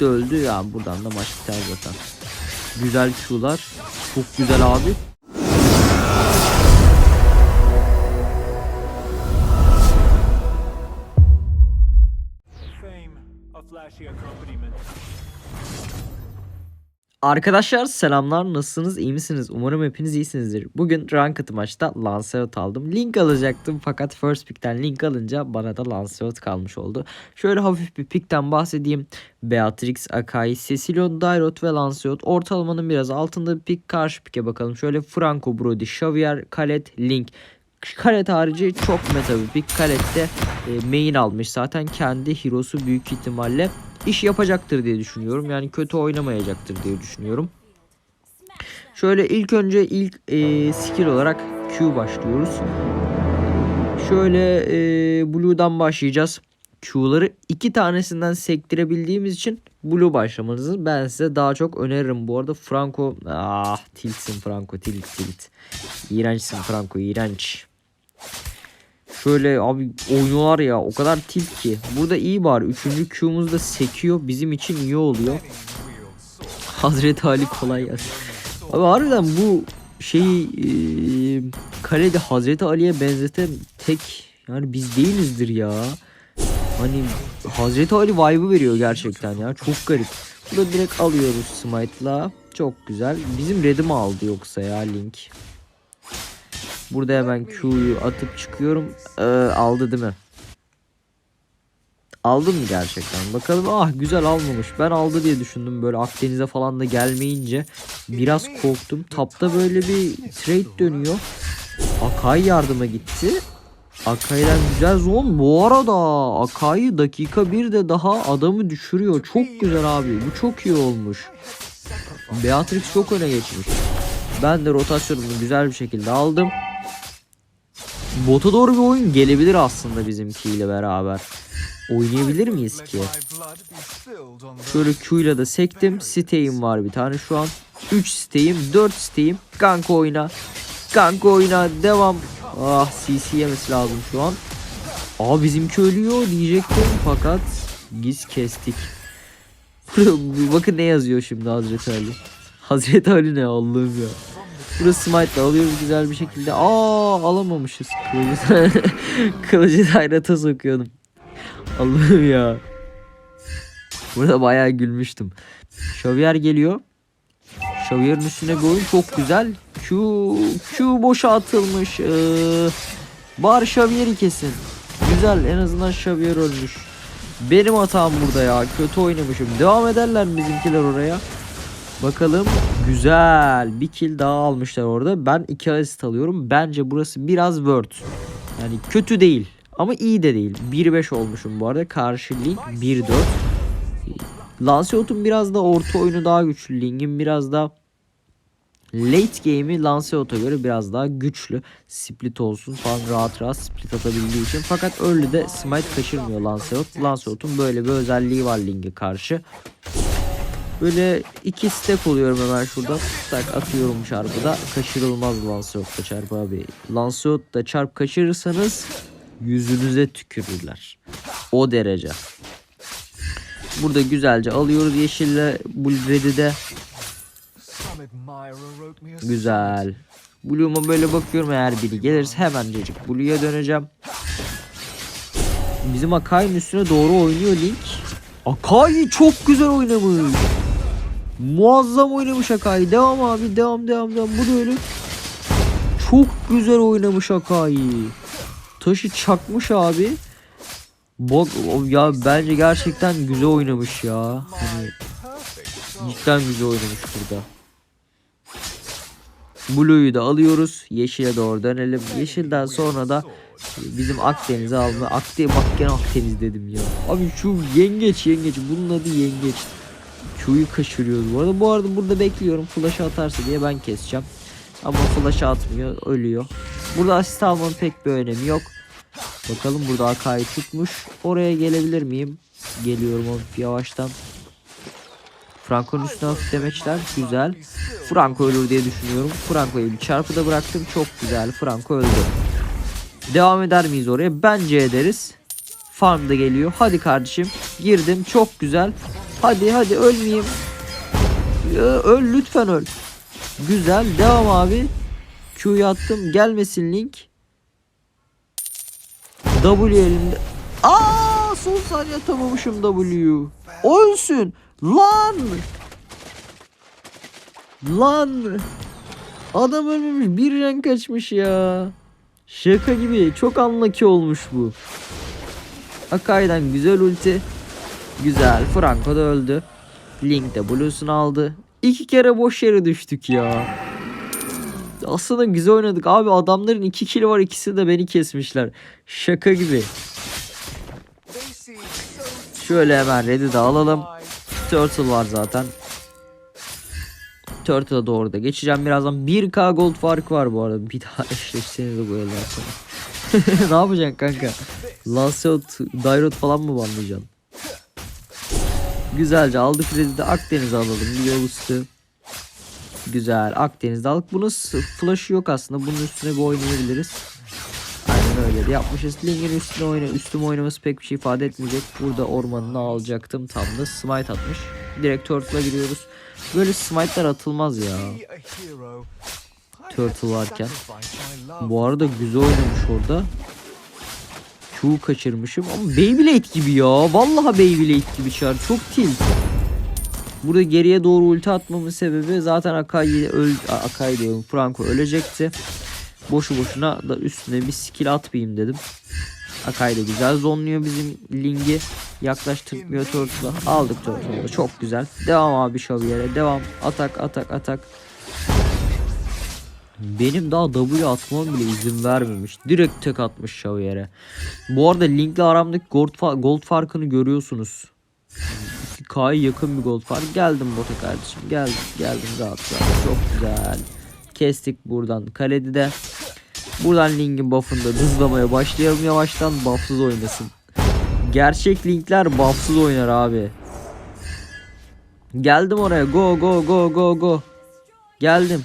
de öldü. Ya buradan da maç biter zaten. Güzel Q'lar. Çok güzel abi. Fame. Arkadaşlar selamlar nasılsınız? İyi misiniz? Umarım hepiniz iyisinizdir. Bugün Ranked maçta Lancelot aldım. Link alacaktım fakat first pick'ten link alınca bana da Lancelot kalmış oldu. Şöyle hafif bir pick'ten bahsedeyim. Beatrix, Akai, Cecilio, Dairot ve Lancelot ortalamanın biraz altında bir pick. Karşı pick'e bakalım. Şöyle Franco, Brody, Xavier, Khaled, Link Kalet harici çok meta bir pick. Kalet'te e, main almış zaten kendi hero'su büyük ihtimalle iş yapacaktır diye düşünüyorum. Yani kötü oynamayacaktır diye düşünüyorum. Şöyle ilk önce ilk e, skill olarak Q başlıyoruz. Şöyle e, Blue'dan başlayacağız. Q'ları iki tanesinden sektirebildiğimiz için Blue başlamanızı ben size daha çok öneririm. Bu arada Franco ah tiltsin Franco tilt tilt. İğrençsin Franco iğrenç. Şöyle abi oynuyorlar ya o kadar tilt ki. Burada iyi bari. Üçüncü Q'muz da sekiyor. Bizim için iyi oluyor. Hazreti Ali kolay gelsin. Abi harbiden bu şeyi e, kalede Hazreti Ali'ye benzeten tek yani biz değilizdir ya. Hani Hazreti Ali vibe'ı veriyor gerçekten ya. Çok garip. Burada direkt alıyoruz Smite'la. Çok güzel. Bizim redimi aldı yoksa ya Link. Burada hemen Q'yu atıp çıkıyorum. Ee, aldı değil mi? Aldın mı gerçekten? Bakalım ah güzel almamış. Ben aldı diye düşündüm böyle Akdeniz'e falan da gelmeyince biraz korktum. Tapta böyle bir trade dönüyor. Akai yardıma gitti. Akai'den güzel zon. Bu arada Akai dakika bir de daha adamı düşürüyor. Çok güzel abi. Bu çok iyi olmuş. Beatrix çok öne geçmiş. Ben de rotasyonumu güzel bir şekilde aldım. Bota doğru bir oyun gelebilir aslında bizimkiyle beraber. Oynayabilir miyiz ki? Şöyle Q ile de sektim. Siteğim var bir tane şu an. 3 siteğim, 4 siteğim. Gank oyna. Gank oyna. Devam. Ah CC yemesi lazım şu an. Aa bizimki ölüyor diyecektim fakat giz kestik. Bakın ne yazıyor şimdi Hazreti Ali. Hazreti Ali ne Allah'ım ya. Burası smite alıyoruz güzel bir şekilde. Aa alamamışız. Kılıcı, hayrata sokuyordum. Allah'ım ya. Burada bayağı gülmüştüm. Xavier geliyor. Xavier'in üstüne bir çok güzel. Q, Q boşa atılmış. Ee, bari Xavier'i kesin. Güzel en azından Xavier ölmüş. Benim hatam burada ya. Kötü oynamışım. Devam ederler bizimkiler oraya. Bakalım. Güzel. Bir kill daha almışlar orada. Ben iki asist alıyorum. Bence burası biraz word. Yani kötü değil. Ama iyi de değil. 1-5 olmuşum bu arada. Karşı Link 1-4. Lancelot'un biraz da orta oyunu daha güçlü. Link'in biraz da late game'i Lancelot'a göre biraz daha güçlü. Split olsun falan rahat rahat split atabildiği için. Fakat early de smite kaçırmıyor Lancelot. Lancelot'un böyle bir özelliği var Link'e karşı. Böyle iki step oluyorum hemen şurada. Tak atıyorum çarpı da. Kaçırılmaz Lancelot'ta çarpı abi. Lancelot'ta çarp kaçırırsanız yüzünüze tükürürler. O derece. Burada güzelce alıyoruz yeşille red'i de. Güzel. Blue'uma böyle bakıyorum eğer biri gelirse hemen diyecek. Blue'ya döneceğim. Bizim Akai'nin üstüne doğru oynuyor Link. Akai çok güzel oynamış. Muazzam oynamış Akai. Devam abi devam devam devam. Bu da öyle. Çok güzel oynamış Akai. Taşı çakmış abi. Bak ya bence gerçekten güzel oynamış ya. Hani cidden güzel oynamış burada. Blue'yu da alıyoruz. Yeşile doğru dönelim. Yeşilden sonra da bizim Akdeniz'e alma. Akdeniz bak gene Akdeniz dedim ya. Abi şu yengeç yengeç. Bunun adı yengeç. Q'yu kaçırıyoruz bu arada. Bu arada burada bekliyorum. Flash'ı atarsa diye ben keseceğim. Ama flash'ı atmıyor. Ölüyor. Burada asist almanın pek bir önemi yok. Bakalım burada Akai tutmuş. Oraya gelebilir miyim? Geliyorum hafif yavaştan. Franco'nun üstüne hafif demeçler. Güzel. Franco ölür diye düşünüyorum. Franco'yu bir çarpıda bıraktım. Çok güzel. Franco öldü. Devam eder miyiz oraya? Bence ederiz. Farm da geliyor. Hadi kardeşim. Girdim. Çok güzel. Hadi hadi ölmeyeyim. Ya, öl lütfen öl. Güzel devam abi. Q'yu attım gelmesin link. W elimde. Aa son saniye atamamışım W. Ölsün. Lan. Lan. Adam ölmemiş bir renk kaçmış ya. Şaka gibi çok unlucky olmuş bu. Akai'den güzel ulti. Güzel. Franco da öldü. Link de Blues'unu aldı. İki kere boş yere düştük ya. Aslında güzel oynadık. Abi adamların iki kili var. ikisi de beni kesmişler. Şaka gibi. Şöyle hemen Red'i de alalım. Turtle var zaten. Turtle'a doğru da geçeceğim birazdan. 1k gold fark var bu arada. Bir daha eşleşseniz de bu elden sonra. ne yapacaksın kanka? Lancelot, Dairot falan mı banlayacaksın? Güzelce aldık Red'i de Akdeniz'e alalım. Bir yol üstü. Güzel. Akdeniz'de aldık. Bunun flash'ı yok aslında. Bunun üstüne bir oynayabiliriz. Aynen öyle de yapmışız. Link'in üstüne oyna, üstüme oynaması pek bir şey ifade etmeyecek. Burada ormanını alacaktım. Tam da smite atmış. Direkt Turtle'a giriyoruz. Böyle smite'lar atılmaz ya. Turtle varken. Bu arada güzel oynamış orada. Q kaçırmışım ama Beyblade gibi ya. Vallahi Beyblade gibi çar. Çok tilt. Burada geriye doğru ulti atmamın sebebi zaten Akai öl Akai diyorum. Franco ölecekti. Boşu boşuna da üstüne bir skill atmayayım dedim. Akai de güzel zonluyor bizim Ling'i. Yaklaştırmıyor Turtle'a. Aldık Turtle'ı. Çok güzel. Devam abi Xavier'e. Devam. Atak atak atak. Benim daha W atmam bile izin vermemiş. Direkt tek atmış Xavier'e. Bu arada Link'le aramdaki gold, fa- gold farkını görüyorsunuz. 2K'ya yakın bir gold fark. Geldim bota kardeşim. Geldim. Geldim rahat rahat. Çok güzel. Kestik buradan. Kaledi de. Buradan Link'in buff'ını da hızlamaya başlayalım yavaştan. Buff'sız oynasın. Gerçek Link'ler buff'sız oynar abi. Geldim oraya. Go go go go go. Geldim.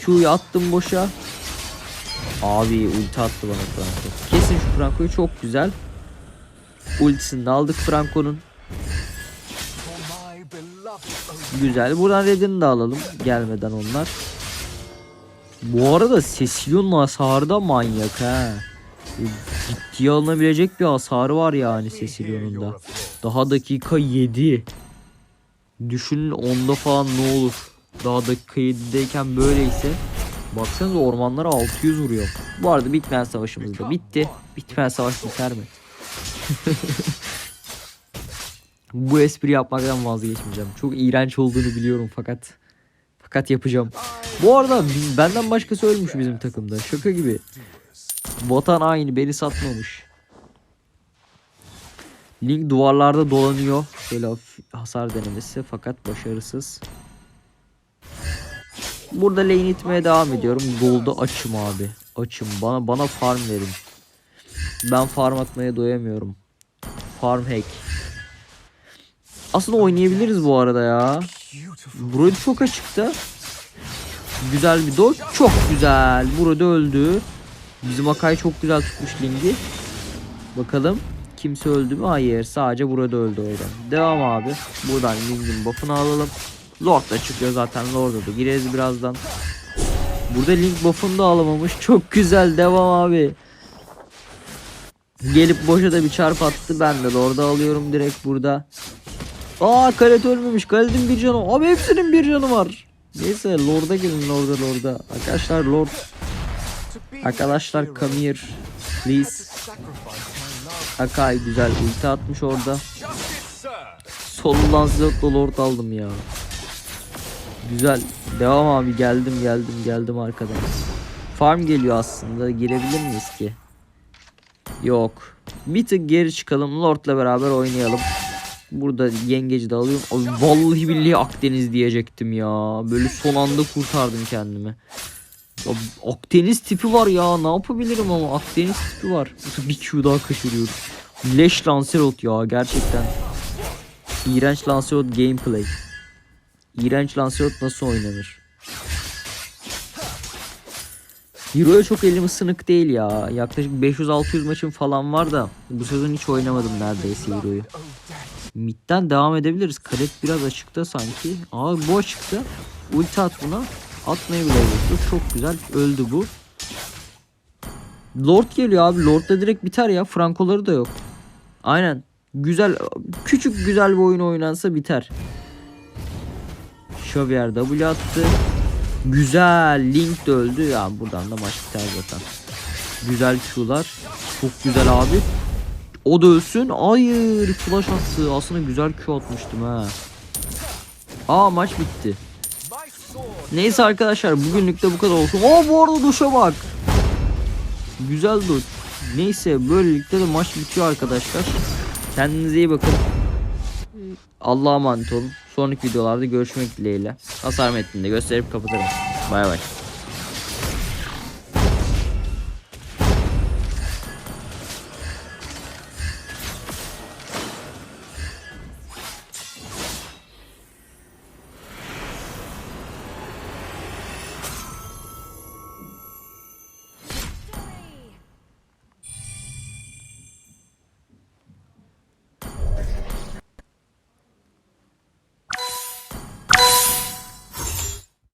Q'yu attım boşa. Abi ulti attı bana Franco. Kesin şu Franco'yu çok güzel. Ultisini de aldık Franco'nun. Güzel. Buradan Red'ini de alalım. Gelmeden onlar. Bu arada Cecilio'nun hasarı da manyak ha. Ciddiye alınabilecek bir hasarı var yani Cecilio'nun da. Daha dakika 7. Düşünün onda falan ne olur. Daha dakika 7'deyken böyleyse. Baksanıza ormanlara 600 vuruyor. Bu arada bitmeyen savaşımız da bitti. Bitmeyen savaş biter mi? Bu espri yapmaktan vazgeçmeyeceğim. Çok iğrenç olduğunu biliyorum fakat fakat yapacağım. Bu arada benden başkası ölmüş bizim takımda. Şaka gibi. Vatan aynı beni satmamış. Link duvarlarda dolanıyor. Hafif hasar denemesi fakat başarısız. Burada lane itmeye devam ediyorum. Gold'u açım abi. Açım. Bana bana farm verin. Ben farm atmaya doyamıyorum. Farm hack. Aslında oynayabiliriz bu arada ya. Brody çok açıkta. Güzel bir dodge. Çok güzel. Burada öldü. Bizim Akai çok güzel tutmuş Ling'i. Bakalım. Kimse öldü mü? Hayır. Sadece burada öldü oradan. Devam abi. Buradan Ling'in buff'ını alalım. Lord da çıkıyor zaten. Lord'a da gireriz birazdan. Burada Link buff'ını da alamamış. Çok güzel. Devam abi. Gelip boşa da bir çarp attı. Ben de Lord'u alıyorum direkt burada. Aa Kalet ölmemiş. Kalet'in bir canı. Abi hepsinin bir canı var. Neyse Lord'a gelin Lord'a Lord'a. Arkadaşlar Lord. Arkadaşlar come here. Please. Akai güzel ulti atmış orada. Solundan Zilot'la Lord aldım ya. Güzel. Devam abi geldim geldim geldim arkadan. Farm geliyor aslında. Girebilir miyiz ki? Yok. Bir tık geri çıkalım. Lord'la beraber oynayalım. Burada yengeci de alıyorum. Ay, vallahi billahi Akdeniz diyecektim ya. Böyle son anda kurtardım kendimi. Ya, Akdeniz tipi var ya. Ne yapabilirim ama Akdeniz tipi var. Bir Q daha kaçırıyorum. Leş Lancelot ya gerçekten. İğrenç Lancelot gameplay. İğrenç Lancelot nasıl oynanır? Hero'ya çok elim ısınık değil ya. Yaklaşık 500-600 maçım falan var da bu sezon hiç oynamadım neredeyse Hero'yu. Mid'den devam edebiliriz. Kalet biraz açıkta sanki. Aa bu açıkta. Ulti at buna. Atmayı bile bekliyor. Çok güzel. Öldü bu. Lord geliyor abi. Lord'da direkt biter ya. Frankoları da yok. Aynen. Güzel. Küçük güzel bir oyun oynansa biter. Xavier W attı. Güzel. Link de öldü. Ya buradan da maç biter zaten. Güzel Q'lar. Çok güzel abi. O da ölsün. Hayır. Flash attı. Aslında güzel Q atmıştım ha. Aa maç bitti. Neyse arkadaşlar bugünlük de bu kadar olsun. Aa bu arada duşa bak. Güzel duş. Neyse böylelikle de maç bitiyor arkadaşlar. Kendinize iyi bakın. Allah'a emanet olun. Sonraki videolarda görüşmek dileğiyle. Hasar metninde gösterip kapatırım. Bay bay.